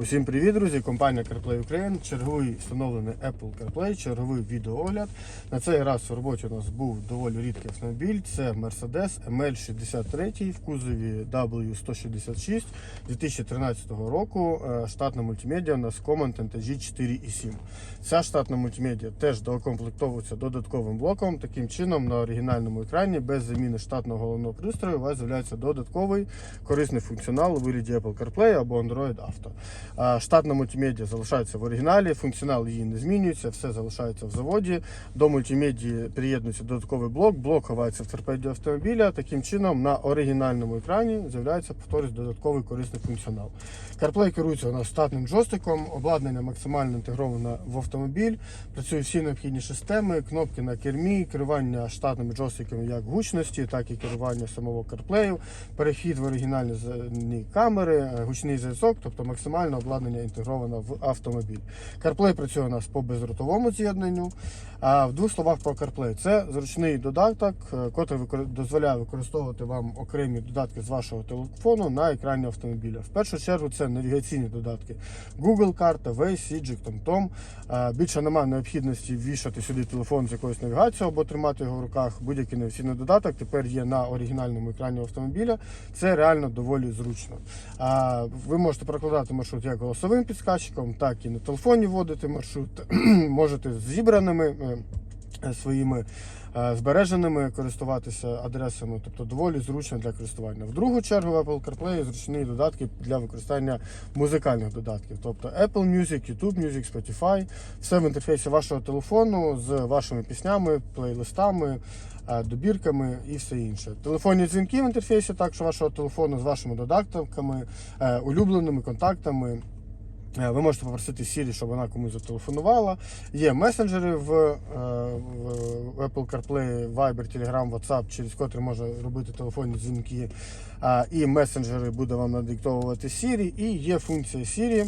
Усім привіт, друзі! Компанія CarPlay Ukraine, черговий встановлений Apple CarPlay, черговий відеоогляд. На цей раз в роботі у нас був доволі рідкий автомобіль. Це Mercedes ML63 в кузові W166 2013 року. Е, Штатна мультимедіа у нас Command NTG 4.7. Ця штатна мультимедіа теж доукомплектовується додатковим блоком. Таким чином, на оригінальному екрані без заміни штатного головного пристрою у вас з'являється додатковий корисний функціонал у вигляді Apple CarPlay або Android Auto. Штатна мультимедіа залишається в оригіналі, функціонал її не змінюється, все залишається в заводі. До мультимедії приєднується додатковий блок, блок ховається в торпеді автомобіля. Таким чином на оригінальному екрані з'являється повторюсь, додатковий корисний функціонал. CarPlay керується у нас штатним джойстиком, обладнання максимально інтегроване в автомобіль. Працюють всі необхідні системи, кнопки на кермі, керування штатними джойстиками як гучності, так і керування самого CarPlay, перехід в оригінальні камери, гучний зв'язок, тобто максимально обладнання інтегровано в автомобіль. CarPlay працює у нас по безротовому з'єднанню. А в двох словах про CarPlay. Це зручний додаток, е, котрий дозволяє використовувати вам окремі додатки з вашого телефону на екрані автомобіля. В першу чергу це навігаційні додатки. Google карта, Waze, Sijik, TomTom. Е, Більше немає необхідності ввішати сюди телефон з якоюсь навігацією або тримати його в руках. Будь-який навігаційний додаток тепер є на оригінальному екрані автомобіля. Це реально доволі зручно. Ви можете прокладати маршрут як голосовим підсказчиком, так і на телефоні вводити маршрут. Можете з зібраними е, своїми е, збереженими користуватися адресами, тобто доволі зручно для користування. В другу чергу в Apple CarPlay зручні додатки для використання музикальних додатків, тобто Apple Music, YouTube Music, Spotify, все в інтерфейсі вашого телефону з вашими піснями, плейлистами. е, Добірками і все інше. Телефонні дзвінки в інтерфейсі також вашого телефону з вашими додатками, е, улюбленими контактами. Е, Ви можете попросити Siri, щоб вона комусь зателефонувала. Є месенджери в, е, в Apple CarPlay, Viber, Telegram, WhatsApp, через котрі можна робити телефонні дзвінки. Е, І месенджери буде вам надиктовувати Siri. І є функція Siri.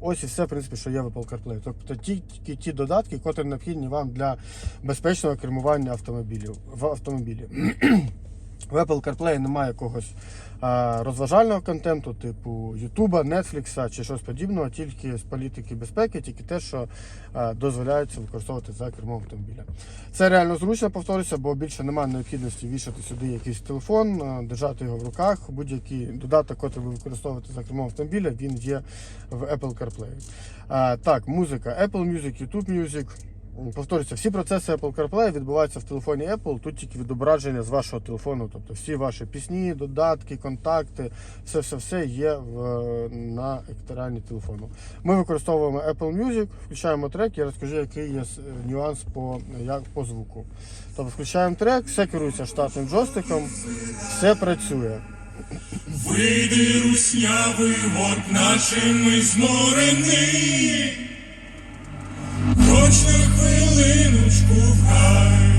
Ось і все, в принципі, що є в Apple CarPlay. Тобто ті, ті, ті додатки, котрі необхідні вам для безпечного кермування автомобілів в автомобілі. В Apple CarPlay немає якогось розважального контенту, типу YouTube, Netflix чи щось подібного, тільки з політики безпеки, тільки те, що дозволяється використовувати за кермом автомобіля. Це реально зручно, повторюся, бо більше немає необхідності вішати сюди якийсь телефон, держати його в руках. Будь-який додаток, який ви використовуєте за кермом автомобіля, він є в Apple CarPlay. Так, музика, Apple Music, YouTube Music. Повторюся, всі процеси Apple CarPlay відбуваються в телефоні Apple. Тут тільки відображення з вашого телефону. Тобто всі ваші пісні, додатки, контакти, все все все є в, на екрані телефону. Ми використовуємо Apple Music, включаємо трек, я розкажу, який є нюанс по, як, по звуку. Тобто включаємо трек, все керується штатним джойстиком, все працює. Вийди руснявий, от нашими зморений, хоч хвилиночку в рай.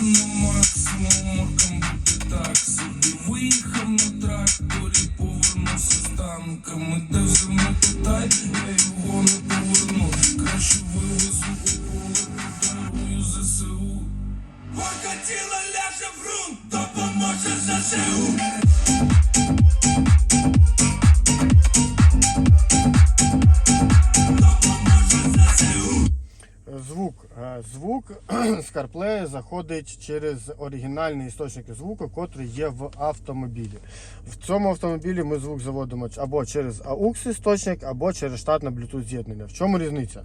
На максимум, так собі. Виїхав на тракторі, повернувся з танками. З CarPlay заходить через оригінальний істочник звуку, котрий є в автомобілі. В цьому автомобілі ми звук заводимо або через AUX істочник, або через штатне Bluetooth з'єднання. В чому різниця?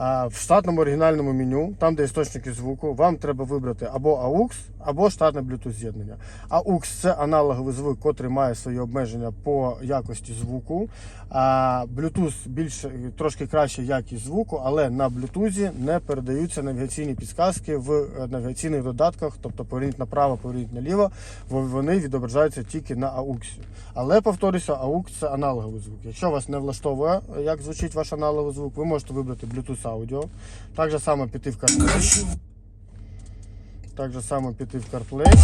В штатному оригінальному меню, там де істочники звуку, вам треба вибрати або AUX, або штатне Bluetooth з'єднання. AUX це аналоговий звук, котрий має свої обмеження по якості звуку. Bluetooth більш трошки краща якість звуку, але на Bluetooth не передаються навігаційні підсказки в е, навігаційних додатках, тобто поверніть направо, поверніть наліво, вони відображаються тільки на AUX. Але повторюся, AUX це аналоговий звук. Якщо вас не влаштовує, як звучить ваш аналоговий звук, ви можете вибрати Bluetooth аудіо. Так же само піти в CarPlay. Краще Так же само піти в CarPlay.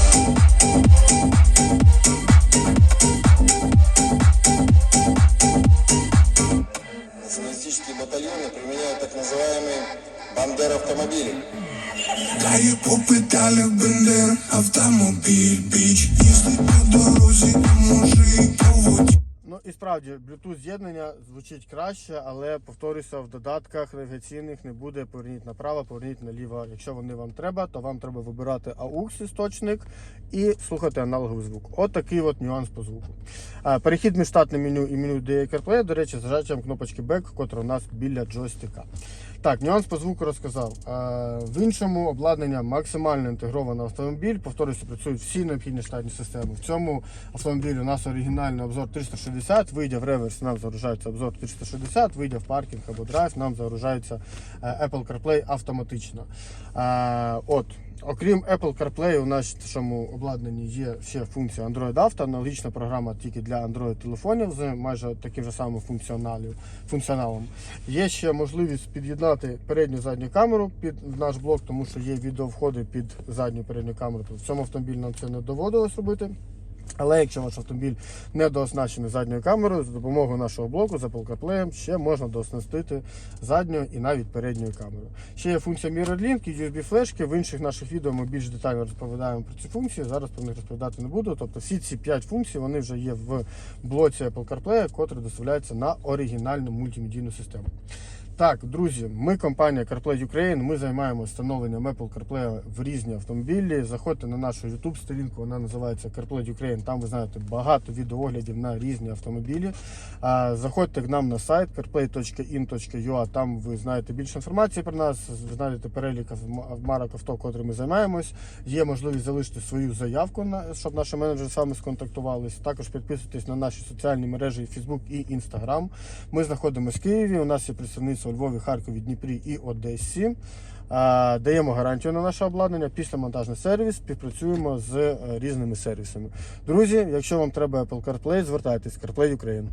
Националистические батальоны применяют так называемые бандер-автомобили. Катає по педалях бендер, автомобіль, біч Їздить по дорозі, а може І справді, Bluetooth з'єднання звучить краще, але повторюся, в додатках навігаційних не буде поверніть направо, поверніть наліво. Якщо вони вам треба, то вам треба вибирати AUX істочник і слухати аналоговий звук. От такий от нюанс по звуку. Перехід між штатним меню і меню DA CarPlay, до речі, зажаттям кнопочки Back, котра у нас біля джойстика. Так, нюанс по звуку розказав. В іншому обладнання максимально інтегровано автомобіль. Повторюся, працюють всі необхідні штатні системи. В цьому автомобілі у нас оригінальний обзор 360, вийде в реверс, нам загружається обзор 360, вийде в паркінг або драйв, нам загружається е, Apple CarPlay автоматично. От. Окрім Apple CarPlay, у нашому обладнанні є ще функція Android Auto, аналогічна програма тільки для Android телефонів з майже таким же самим функціоналом. Є ще можливість під'єднати передню задню камеру під наш блок, тому що є відеовходи під задню передню камеру. Тобто в цьому автомобілі нам це не доводилось робити. Але якщо ваш автомобіль не дооснащений задньою камерою, за допомогою нашого блоку з Apple CarPlay ще можна дооснастити задньою і навіть передньою камерою. Ще є функція MirrorLink і USB флешки. В інших наших відео ми більш детально розповідаємо про ці функції. Зараз про них розповідати не буду. Тобто всі ці 5 функцій вони вже є в блоці Apple CarPlay, котрий доставляється на оригінальну мультимедійну систему. Так, друзі, ми компанія CarPlay Ukraine. Ми займаємося встановленням Apple CarPlay в різні автомобілі. Заходьте на нашу YouTube сторінку, вона називається CarPlay Ukraine. Там ви знаєте багато відеооглядів на різні автомобілі. Заходьте к нам на сайт carplay.in.ua, Там ви знаєте більше інформації про нас. Ви знайдете перелік марок авто, котрими займаємось. Є можливість залишити свою заявку щоб наші менеджери з вами сконтактувались. Також підписуйтесь на наші соціальні мережі Facebook і Instagram. Ми знаходимося в Києві. У нас є представництво у Львові, Харкові, Дніпрі і Одесі. Даємо гарантію на наше обладнання. Після монтажний сервіс співпрацюємо з е, різними сервісами. Друзі, якщо вам треба Apple CarPlay, звертайтесь CarPlay Ukraine.